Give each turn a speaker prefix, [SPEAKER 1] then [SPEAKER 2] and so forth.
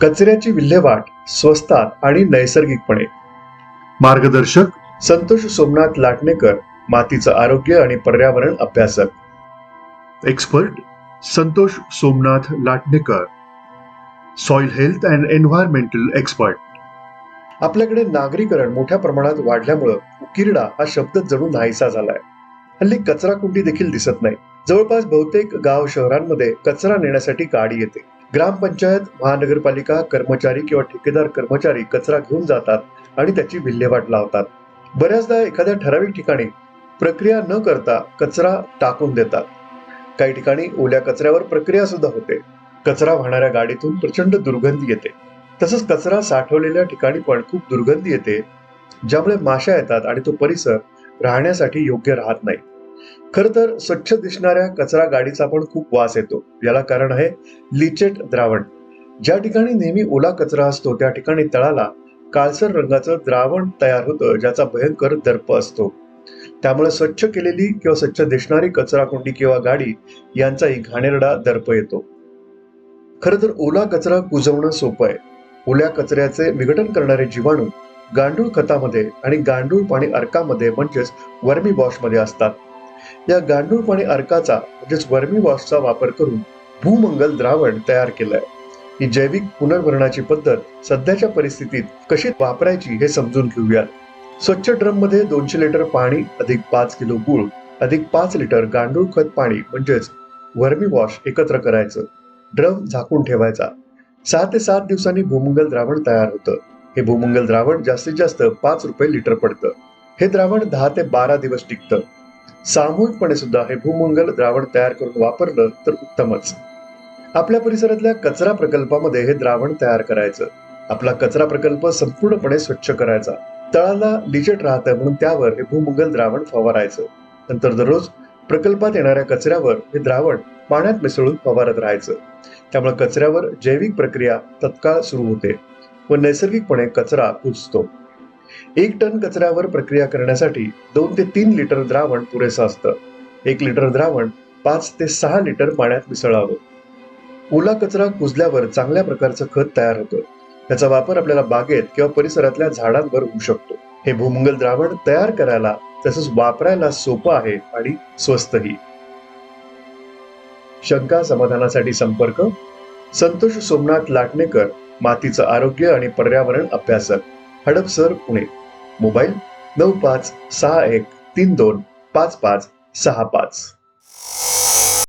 [SPEAKER 1] कचऱ्याची विल्हेवाट स्वस्तात आणि नैसर्गिकपणे. मार्गदर्शक संतोष सोमनाथ लाटणेकर मातीचं आरोग्य आणि पर्यावरण अभ्यासक. Expert Santosh Somnath Latnekar soil health and environmental expert आपल्याकडे नागरीकरण मोठ्या प्रमाणात वाढल्यामुळं उकिरडा हा शब्द जणू नाहीसा झालाय. हल्ली कचरा कुंडी देखील दिसत नाही. जवळपास बहुतेक गाव शहरांमध्ये कचरा नेण्यासाठी गाडी येते. ग्रामपंचायत महानगरपालिका कर्मचारी किंवा ठेकेदार कर्मचारी कचरा घेऊन जातात आणि त्याची विल्हेवाट लावतात. बऱ्याचदा एखाद्या ठराविक ठिकाणी प्रक्रिया न करता कचरा टाकून देतात. काही ठिकाणी ओल्या कचऱ्यावर प्रक्रिया सुद्धा होते. कचरा वाहणाऱ्या गाडीतून प्रचंड दुर्गंधी येते. तसंच कचरा साठवलेल्या ठिकाणी पण खूप दुर्गंधी येते ज्यामुळे माशा येतात आणि तो परिसर राहण्यासाठी योग्य राहत नाही. खर तर स्वच्छ दिसणाऱ्या कचरा गाडीचा पण खूप वास येतो. याला कारण आहे लिचेट द्रावण. ज्या ठिकाणी नेहमी ओला कचरा असतो त्या ठिकाणी तळाला काळसर रंगाचं द्रावण तयार होतं ज्याचा भयंकर दर्प असतो. त्यामुळे स्वच्छ केलेली किंवा स्वच्छ दिसणारी कचरा कुंडी किंवा गाडी यांचाही घाणेरडा दर्प येतो. खरं तर ओला कचरा कुजवणं सोपं आहे. ओल्या कचऱ्याचे विघटन करणारे जीवाणू गांडूळ खतामध्ये आणि गांडूळ पाणी अर्कामध्ये म्हणजेच वर्मी बॉशमध्ये असतात. या गांडूळ पाणी अर्काचा म्हणजेच वर्मी वॉशचा वापर करून भूमंगल द्रावण तयार केलंय. ही जैविक पुनर्भरणाची पद्धत सध्याच्या परिस्थितीत कशी वापरायची हे समजून घेऊयात. स्वच्छ ड्रममध्ये दोनशे लिटर पाणी अधिक पाच किलो गुळ अधिक पाच लिटर गांडूळ खत पाणी म्हणजेच वर्मी वॉश एकत्र करायचं. ड्रम झाकून ठेवायचा. सहा ते सात दिवसांनी भूमंगल द्रावण तयार होतं. हे भूमंगल द्रावण जास्तीत जास्त पाच रुपये लिटर पडतं. हे द्रावण दहा ते बारा दिवस टिकतं. सामूहिकपणे सुद्धा हे भूमंगल द्रावण तयार करून वापरलं तर उत्तमच. आपल्या परिसरातल्या कचरा प्रकल्पामध्ये हे द्रावण तयार करायचं. आपला कचरा प्रकल्प संपूर्णपणे स्वच्छ करायचा. तळाला लिचट राहतं म्हणून त्यावर हे भूमंगल द्रावण फवारायचं. नंतर दररोज प्रकल्पात येणाऱ्या कचऱ्यावर हे द्रावण पाण्यात मिसळून फवारत राहायचं. त्यामुळे कचऱ्यावर जैविक प्रक्रिया तत्काळ सुरू होते व नैसर्गिकपणे कचरा कुजतो एक टन कचऱ्यावर प्रक्रिया करण्यासाठी दोन ते तीन लिटर द्रावण पुरेसं असतं. एक लिटर द्रावण पाच ते सहा लिटर पाण्यात मिसळावं. ओला कचरा कुजल्यावर चांगल्या प्रकारचं खत तयार होतं. त्याचा वापर आपल्याला बागेत किंवा परिसरातल्या झाडांवर होऊ शकतो. हे भूमंगल द्रावण तयार करायला तसंच वापरायला सोपं आहे आणि स्वस्तही. शंका समाधानासाठी संपर्क. संतोष सोमनाथ लाटणेकर मातीचं आरोग्य आणि पर्यावरण अभ्यासक. हडपसर पुणे. मोबाईल नऊ पाच सहा एक तीन दोन पाच पाच सहा पाच.